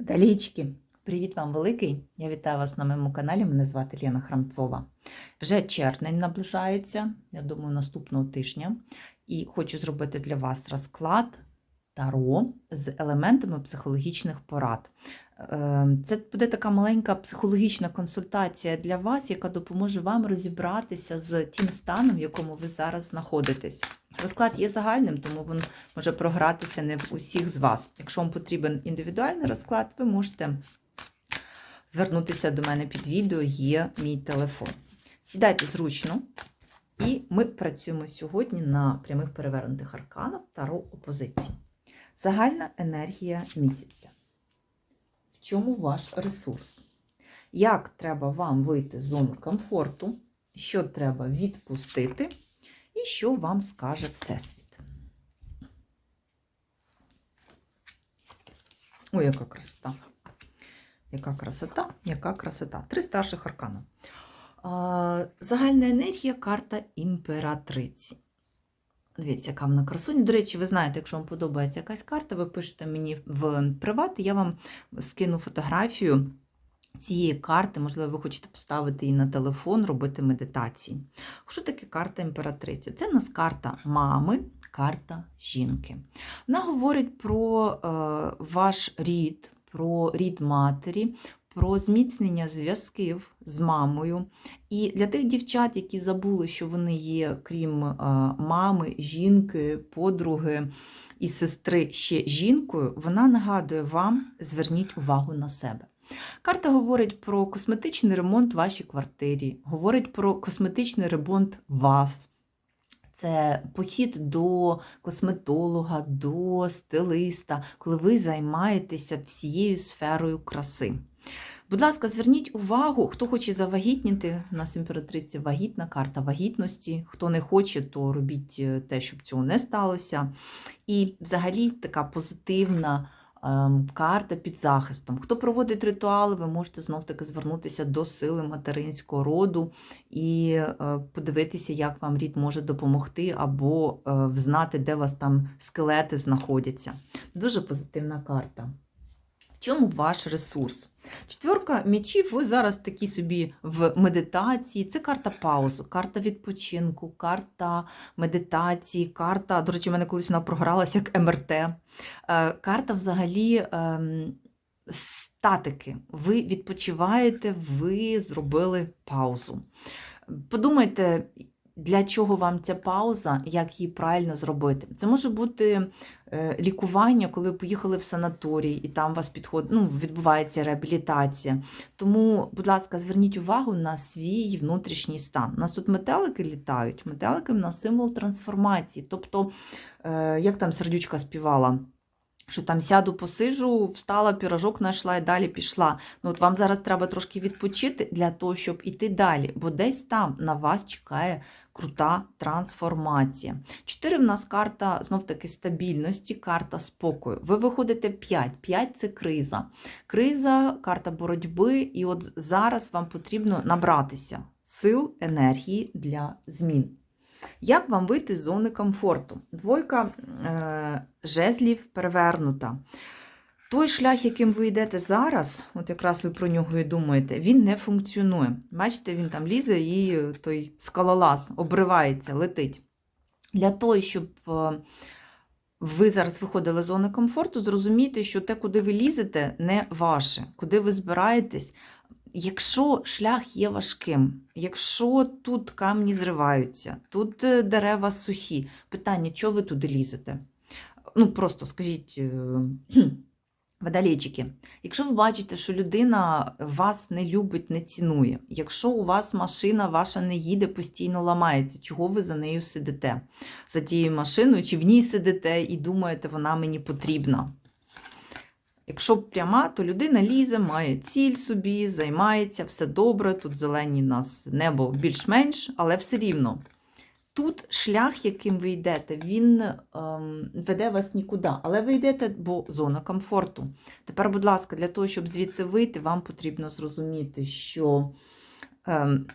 Далічки, привіт вам великий! Я вітаю вас на моєму каналі. Мене звати Лена Храмцова. Вже червень наближається, я думаю, наступного тижня. І хочу зробити для вас розклад Таро з елементами психологічних порад. Е, Це буде така маленька психологічна консультація для вас, яка допоможе вам розібратися з тим станом, в якому ви зараз знаходитесь. Розклад є загальним, тому він може програтися не в усіх з вас. Якщо вам потрібен індивідуальний розклад, ви можете звернутися до мене під відео, є мій телефон. Сідайте зручно, і ми працюємо сьогодні на прямих перевернутих арканах Таро опозиції. Загальна енергія місяця. Чому ваш ресурс? Як треба вам вийти з зони комфорту? Що треба відпустити? І що вам скаже Всесвіт? Ой, яка красота! Яка красота, яка красота. Три старших аркана. Загальна енергія карта імператриці. Дивіться, яка вона красуня. До речі, ви знаєте, якщо вам подобається якась карта, ви пишете мені в приват, я вам скину фотографію цієї карти, можливо, ви хочете поставити її на телефон, робити медитації. Що таке карта імператриці? Це в нас карта мами, карта жінки. Вона говорить про е, ваш рід, про рід матері, про зміцнення зв'язків з мамою. І для тих дівчат, які забули, що вони є, крім е, мами, жінки, подруги і сестри ще жінкою, вона нагадує вам: зверніть увагу на себе. Карта говорить про косметичний ремонт в вашій квартирі, говорить про косметичний ремонт вас. Це похід до косметолога, до стилиста, коли ви займаєтеся всією сферою краси. Будь ласка, зверніть увагу, хто хоче завагітніти, у нас імператриця вагітна карта вагітності. Хто не хоче, то робіть е, те, щоб цього не сталося. І взагалі така позитивна ем, карта під захистом. Хто проводить ритуали, ви можете знов-таки звернутися до сили материнського роду і е, подивитися, як вам рід може допомогти, або е, взнати, де у вас там скелети знаходяться. Дуже позитивна карта. Чому ваш ресурс? Четверка мечів, ви зараз такі собі в медитації. Це карта паузу, карта відпочинку, карта медитації, карта, до речі, в мене колись вона програлася як МРТ. Е, Карта взагалі ем, статики. Ви відпочиваєте, ви зробили паузу. Подумайте, для чого вам ця пауза, як її правильно зробити. Це може бути лікування, коли ви поїхали в санаторій, і там вас підход, ну, відбувається реабілітація. Тому, будь ласка, зверніть увагу на свій внутрішній стан. У нас тут метелики літають, метелики в нас символ трансформації. Тобто, е, як там сердючка співала? Що там сяду, посижу, встала, пірожок знайшла і далі пішла. Ну от вам зараз треба трошки відпочити для того, щоб іти далі, бо десь там на вас чекає крута трансформація. Чотири в нас карта знов-таки стабільності, карта спокою. Ви виходите 5. 5 це криза. Криза, карта боротьби, і от зараз вам потрібно набратися сил, енергії для змін. Як вам вийти з зони комфорту? Двойка е, жезлів перевернута. Той шлях, яким ви йдете зараз, от якраз ви про нього і думаєте, він не функціонує. Бачите, він там лізе і той скалолаз обривається, летить. Для того, щоб е, ви зараз виходили з зони комфорту, зрозумійте, що те, куди ви лізете, не ваше, куди ви збираєтесь. Якщо шлях є важким, якщо тут камні зриваються, тут е, дерева сухі, питання, чого ви туди лізете? Ну, просто скажіть, е, якщо ви бачите, що людина вас не любить, не цінує, якщо у вас машина ваша не їде, постійно ламається, чого ви за нею сидите? За тією машиною, чи в ній сидите і думаєте, вона мені потрібна? Якщо пряма, то людина лізе, має ціль собі, займається, все добре. Тут зелені нас небо більш-менш, але все рівно. Тут шлях, яким ви йдете, він ем, веде вас нікуди, але ви йдете, бо зона комфорту. Тепер, будь ласка, для того, щоб звідси вийти, вам потрібно зрозуміти, що ем,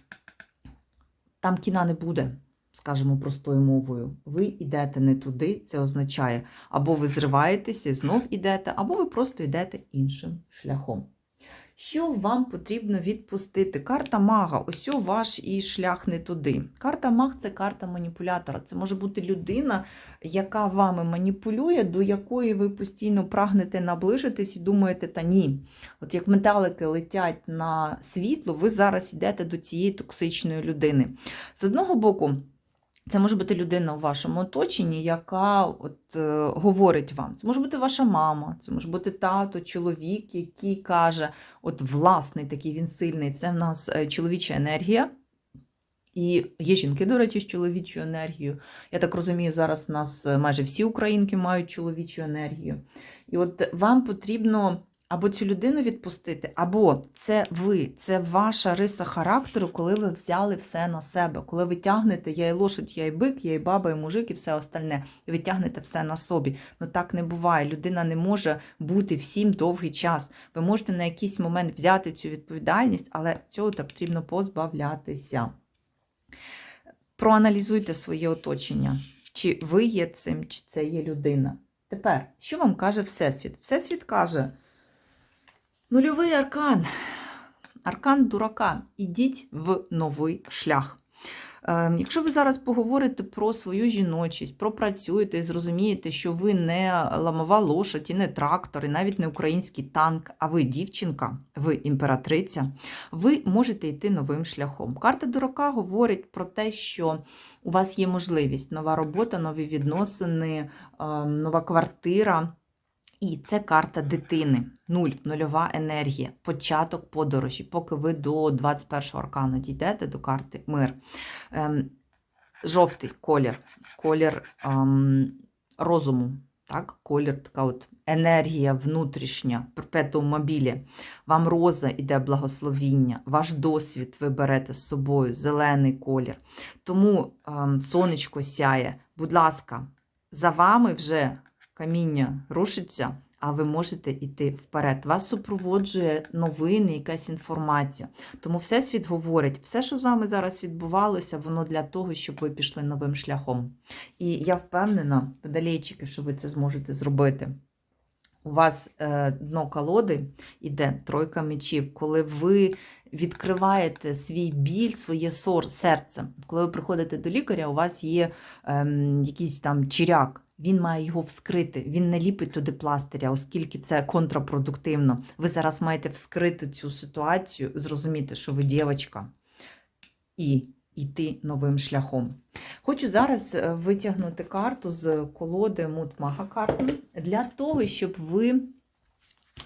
там кіна не буде. скажімо, простою мовою. Ви йдете не туди, це означає, або ви зриваєтеся знов йдете, або ви просто йдете іншим шляхом. Що вам потрібно відпустити? Карта мага, ось ваш і шлях не туди. Карта маг це карта маніпулятора. Це може бути людина, яка вами маніпулює, до якої ви постійно прагнете наближитись і думаєте, та ні. От як металики летять на світло, ви зараз йдете до цієї токсичної людини. З одного боку, це може бути людина у вашому оточенні, яка от, е, говорить вам. Це може бути ваша мама, це може бути тато, чоловік, який каже, от власний такий він сильний, це в нас е, чоловіча енергія. І є жінки, до речі, з чоловічою енергією. Я так розумію, зараз у нас е, майже всі українки мають чоловічу енергію. І от вам потрібно або цю людину відпустити, або це ви, це ваша риса характеру, коли ви взяли все на себе, коли ви тягнете я і лошадь, я і бик, я і баба, і мужик, і все остальне. І ви тягнете все на собі. Ну так не буває. Людина не може бути всім довгий час. Ви можете на якийсь момент взяти цю відповідальність, але цього потрібно позбавлятися. Проаналізуйте своє оточення. Чи ви є цим, чи це є людина. Тепер, що вам каже Всесвіт? Всесвіт каже: нульовий аркан, аркан дурака. Ідіть в новий шлях. Ем, Якщо ви зараз поговорите про свою жіночість, пропрацюєте і зрозумієте, що ви не ламова лошадь, і не трактор, і навіть не український танк, а ви дівчинка, ви імператриця, ви можете йти новим шляхом. Карта дурака говорить про те, що у вас є можливість нова робота, нові відносини, ем, нова квартира. І це карта дитини. Нуль, нульова енергія, початок подорожі, поки ви до 21-го аркану дійдете до карти мир. Ем, жовтий колір, колір ем, розуму. Так, колір, така от енергія внутрішня, перпетуум мобілі. Вам роза іде благословіння, ваш досвід ви берете з собою, зелений колір. Тому ем, сонечко сяє. Будь ласка, за вами вже каміння рушиться, а ви можете йти вперед. Вас супроводжує новини, якась інформація. Тому Всесвіт говорить, все, що з вами зараз відбувалося, воно для того, щоб ви пішли новим шляхом. І я впевнена, pedalейчики, що ви це зможете зробити. У вас е, дно колоди іде тройка мечів, коли ви відкриваєте свій біль, своє серце. Коли ви приходите до лікаря, у вас є ем, якийсь там чиряк. Він має його вскрити, він не ліпить туди пластиря, оскільки це контрапродуктивно. Ви зараз маєте вскрити цю ситуацію, зрозуміти, що ви дівчинка, і йти новим шляхом. Хочу зараз е, витягнути карту з колоди Мутмага карту для того, щоб ви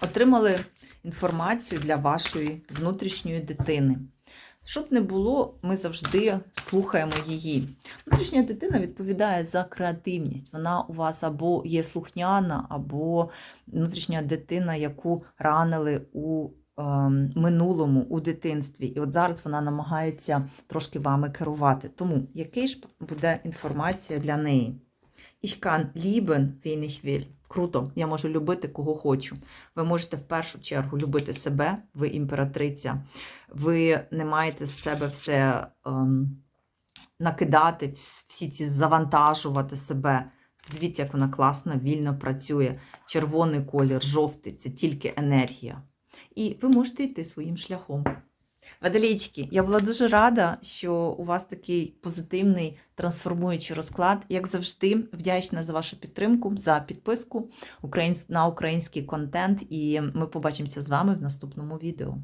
отримали інформацію для вашої внутрішньої дитини. Щоб не було, ми завжди слухаємо її. Внутрішня дитина відповідає за креативність. Вона у вас або є слухняна, або внутрішня дитина, яку ранили у е, минулому, у дитинстві. І от зараз вона намагається трошки вами керувати. Тому який ж буде інформація для неї? Ich kann lieben, wen ich will. Круто, я можу любити кого хочу. Ви можете в першу чергу любити себе, ви імператриця. Ви не маєте з себе все ем, накидати, всі ці завантажувати себе. Дивіться, як вона класно, вільно працює. Червоний колір, жовтий це тільки енергія. І ви можете йти своїм шляхом. Водолійчики, я була дуже рада, що у вас такий позитивний трансформуючий розклад. Як завжди, вдячна за вашу підтримку, за підписку на український контент, і ми побачимося з вами в наступному відео.